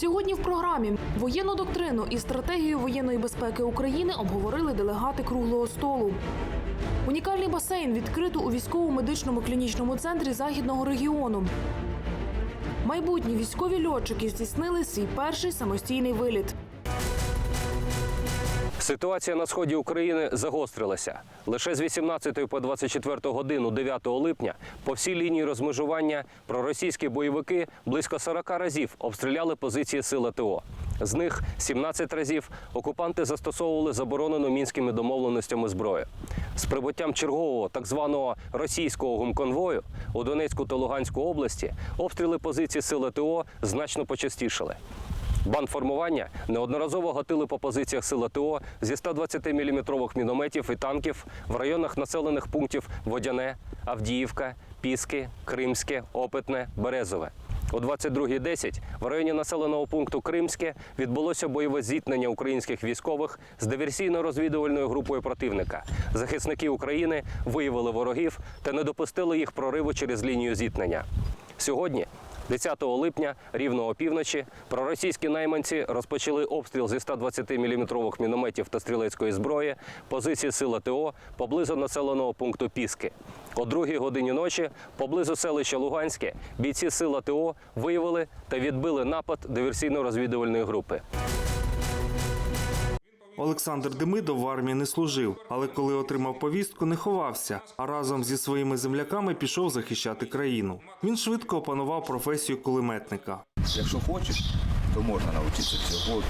Сьогодні в програмі воєнну доктрину і стратегію воєнної безпеки України обговорили делегати круглого столу. Унікальний басейн відкрито у військово-медичному клінічному центрі західного регіону. Майбутні військові льотчики здійснили свій перший самостійний виліт. Ситуація на сході України загострилася. Лише з 18 по 24 годину 9 липня по всій лінії розмежування проросійські бойовики близько 40 разів обстріляли позиції сил АТО. З них 17 разів окупанти застосовували заборонену мінськими домовленостями зброю. З прибуттям чергового так званого російського гумконвою у Донецьку та Луганську області обстріли позицій сил АТО значно почастішали. Бандформування неодноразово гатили по позиціях сил АТО зі 120-мм мінометів і танків в районах населених пунктів Водяне, Авдіївка, Піски, Кримське, Опитне, Березове. О 22.10 в районі населеного пункту Кримське відбулося бойове зіткнення українських військових з диверсійно-розвідувальною групою противника. Захисники України виявили ворогів та не допустили їх прориву через лінію зіткнення. Сьогодні 10 липня, рівно опівночі, проросійські найманці розпочали обстріл зі 120-мм мінометів та стрілецької зброї позиції сил АТО поблизу населеного пункту Піски. О другій годині ночі, поблизу селища Луганське, бійці сил АТО виявили та відбили напад диверсійно-розвідувальної групи. Олександр Демидов в армії не служив, але коли отримав повістку, не ховався, а разом зі своїми земляками пішов захищати країну. Він швидко опанував професію кулеметника. Якщо хочеш, то можна навчитися цього.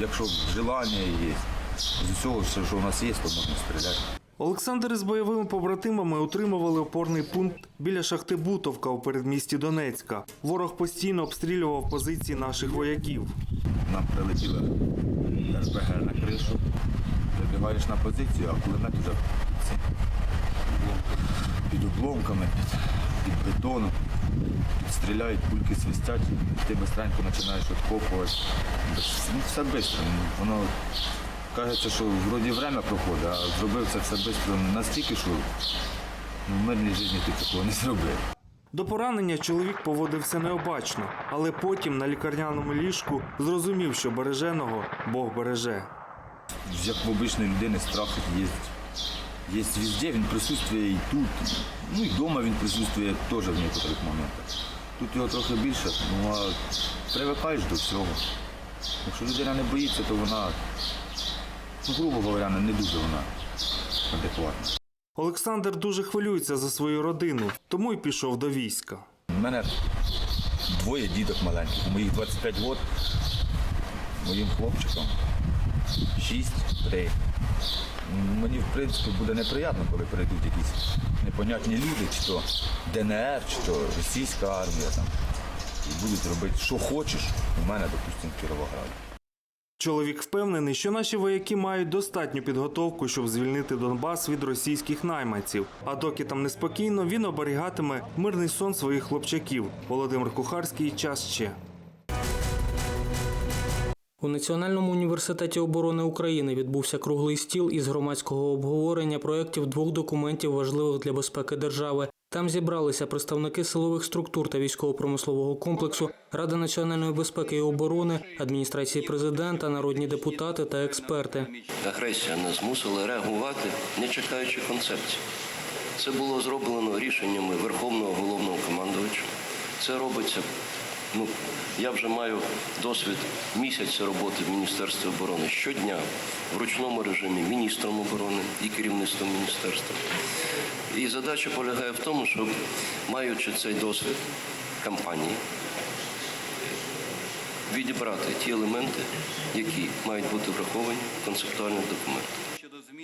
Якщо желання є, з усього, все, що у нас є, то можна стріляти. Олександр із бойовими побратимами утримували опорний пункт біля шахти Бутовка у передмісті Донецька. Ворог постійно обстрілював позиції наших вояків. Нам прилетіло РПГ на кришу, прибігаєш на позицію, а кулемет вже під обломками, під, під бетоном. Стріляють, пульки свистять, ти безстренько починаєш відкопувати. Ну, все швидко. Воно кажеться, що вроді время проходить, а зробив це все швидко настільки, що ну, в мирній житті ти такого не зробив. До поранення чоловік поводився необачно, але потім на лікарняному ліжку зрозумів, що береженого Бог береже. як в обичної людини страх є. Є везде, він присутствує і тут. Ну і вдома він присутствує теж в некоторих моментах. Тут його трохи більше, ну а привикаєш до всього. Якщо людина не боїться, то вона, ну, грубо говоря, не дуже вона адекватна. Олександр дуже хвилюється за свою родину, тому й пішов до війська. У мене двоє діток маленьких, моїх 25 років, моїм хлопчикам 6, 3. Мені, в принципі, буде неприємно, коли прийдуть якісь непонятні люди, чи то ДНР, чи то російська армія там. І будуть робити, що хочеш, у мене, допустимо, в Кіровограді. Чоловік впевнений, що наші вояки мають достатню підготовку, щоб звільнити Донбас від російських найманців. А доки там неспокійно, він оберігатиме мирний сон своїх хлопчаків. Володимир Кухарський час ще. У Національному університеті оборони України відбувся круглий стіл із громадського обговорення проєктів двох документів важливих для безпеки держави. Там зібралися представники силових структур та військово-промислового комплексу, Ради національної безпеки і оборони, адміністрації президента, народні депутати та експерти. Агресія нас змусила реагувати, не чекаючи концепції. Це було зроблено рішеннями Верховного головного командувача. Це робиться. Ну, я вже маю досвід місяця роботи в Міністерстві оборони щодня в ручному режимі міністром оборони і керівництвом міністерства. І задача полягає в тому, щоб, маючи цей досвід кампанії, відібрати ті елементи, які мають бути враховані в концептуальних документах.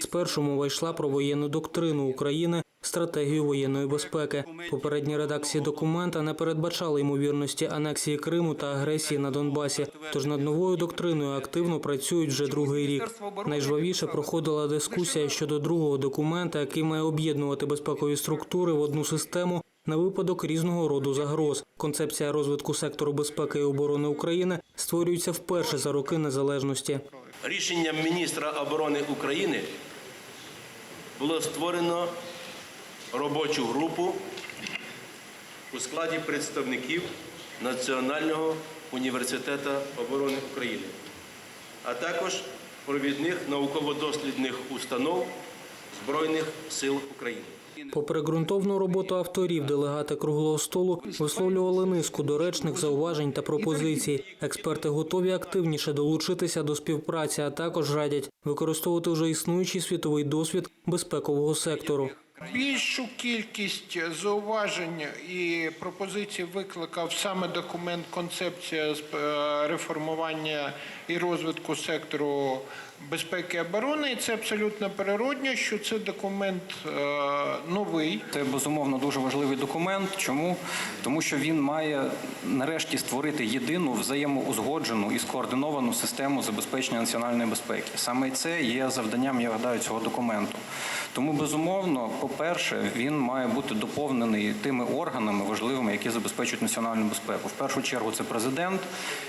Спершу мова йшла про воєнну доктрину України, стратегію воєнної безпеки. Попередні редакції документа не передбачали ймовірності анексії Криму та агресії на Донбасі. Тож над новою доктриною активно працюють вже другий рік. Найжвавіше проходила дискусія щодо другого документа, який має об'єднувати безпекові структури в одну систему. На випадок різного роду загроз концепція розвитку сектору безпеки і оборони України створюється вперше за роки незалежності. рішенням міністра оборони України було створено робочу групу у складі представників Національного Університету оборони України, а також провідних науково-дослідних установ Збройних сил України. Попри ґрунтовну роботу авторів, делегати круглого столу висловлювали низку доречних зауважень та пропозицій. Експерти готові активніше долучитися до співпраці, а також радять використовувати вже існуючий світовий досвід безпекового сектору. Більшу кількість зауважень і пропозицій викликав саме документ концепція е, реформування і розвитку сектору безпеки і оборони. І це абсолютно природньо, що це документ е, новий. Це безумовно дуже важливий документ. Чому? Тому що він має нарешті створити єдину взаємоузгоджену і скоординовану систему забезпечення національної безпеки. Саме це є завданням, я гадаю, цього документу. Тому, безумовно, по-перше, він має бути доповнений тими органами важливими, які забезпечують національну безпеку. В першу чергу це президент,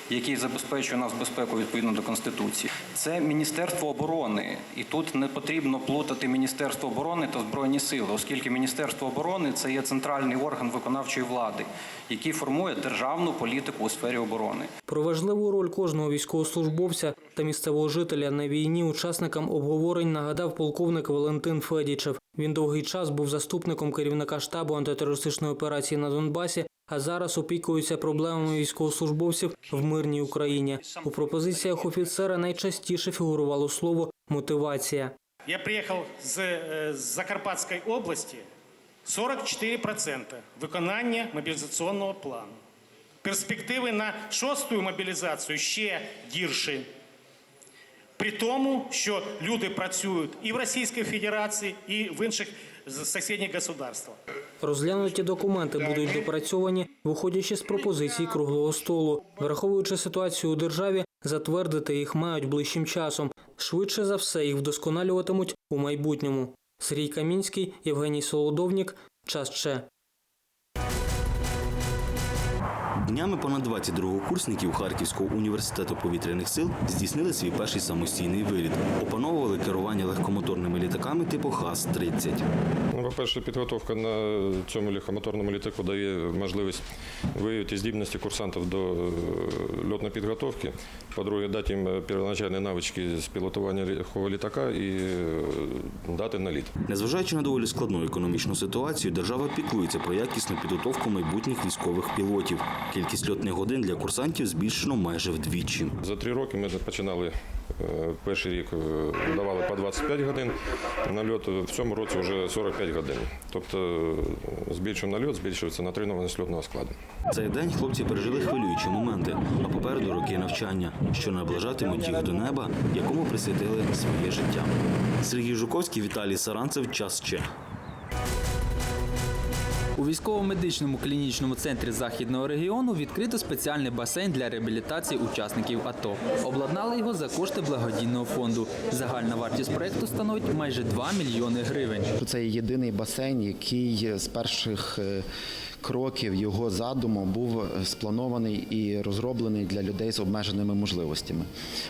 який забезпечує нас безпеку відповідно до конституції. Це міністерство оборони, і тут не потрібно плутати міністерство оборони та збройні сили, оскільки міністерство оборони це є центральний орган виконавчої влади, який формує державну політику у сфері оборони. Про важливу роль кожного військовослужбовця та місцевого жителя на війні учасникам обговорень нагадав полковник Валентин Федічев. Він довгий час був заступником керівника штабу антитерористичної операції на Донбасі, а зараз опікується проблемами військовослужбовців в мирній Україні. У пропозиціях офіцера найчастіше фігурувало слово мотивація. Я приехал з, е, Закарпатської області. 44% виконання мобілізаційного плану. Перспективи на шосту мобілізацію ще гірші. При тому, що люди працюють і в Російській Федерації, і в інших сусідніх государствах. Розглянуті документи будуть допрацьовані, виходячи з пропозицій круглого столу. Враховуючи ситуацію у державі, затвердити їх мають ближчим часом. Швидше за все їх вдосконалюватимуть у майбутньому. Сергій Камінський, Євгеній Солодовнік. Час ще. Днями понад 20 другокурсників Харківського університету повітряних сил здійснили свій перший самостійний виліт. Опановували керування легкомоторними літаками типу ХАС-30. Ну, по-перше, підготовка на цьому легкомоторному літаку дає можливість виявити здібності курсантів до е, льотної підготовки. По-друге, дати їм е, первоначальні навички з пілотування легкого літака і е, дати наліт. Незважаючи на доволі складну економічну ситуацію, держава піклується про якісну підготовку майбутніх військових пілотів. Кількість льотних годин для курсантів збільшено майже вдвічі. За три роки ми починали е, перший рік е, давали по 25 годин нальот, в цьому році вже 45 годин. Тобто е, збільшуємо нальот, збільшується на натренованість льотного складу. Цей день хлопці пережили хвилюючі моменти, а попереду роки навчання, що наближатимуть їх до неба, якому присвятили своє життя. Сергій Жуковський, Віталій Саранцев. Час ще. У військово-медичному клінічному центрі західного регіону відкрито спеціальний басейн для реабілітації учасників АТО. Обладнали його за кошти благодійного фонду. Загальна вартість проекту становить майже 2 мільйони гривень. Це єдиний басейн, який з перших е, кроків його задуму був спланований і розроблений для людей з обмеженими можливостями.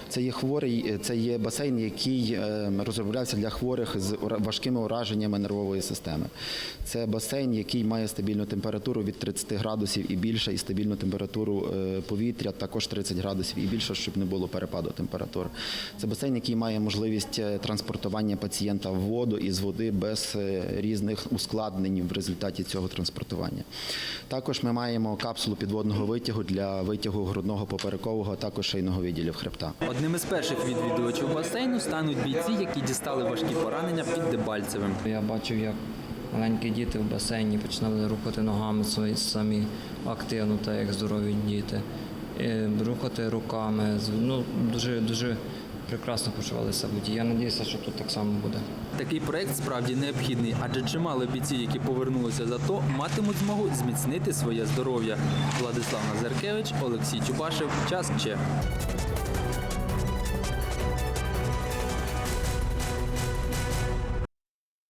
Це є хворий, це є басейн, який е, розроблявся для хворих з важкими ураженнями нервової системи. Це басейн, який має стабільну температуру від 30 градусів і більше, і стабільну температуру е, повітря, також 30 градусів і більше, щоб не було перепаду температури. Це басейн, який має можливість е, транспортування пацієнта в воду і з води без різних ускладнень в результаті цього транспортування. Також ми маємо капсулу підводного витягу для витягу грудного поперекового, а також шийного відділів хребта. Одним із перших відвідувачів басейну стануть бійці, які дістали важкі поранення під Дебальцевим. Я бачив, як маленькі діти в басейні починали рухати ногами свої самі активно, так як здорові діти. І рухати руками. Ну, дуже, дуже прекрасно почувалися водії. Я сподіваюся, що тут так само буде. Такий проект справді необхідний, адже чимало бійців, які повернулися за то, матимуть змогу зміцнити своє здоров'я. Владислав Назаркевич, Олексій Чубашев. Час ще.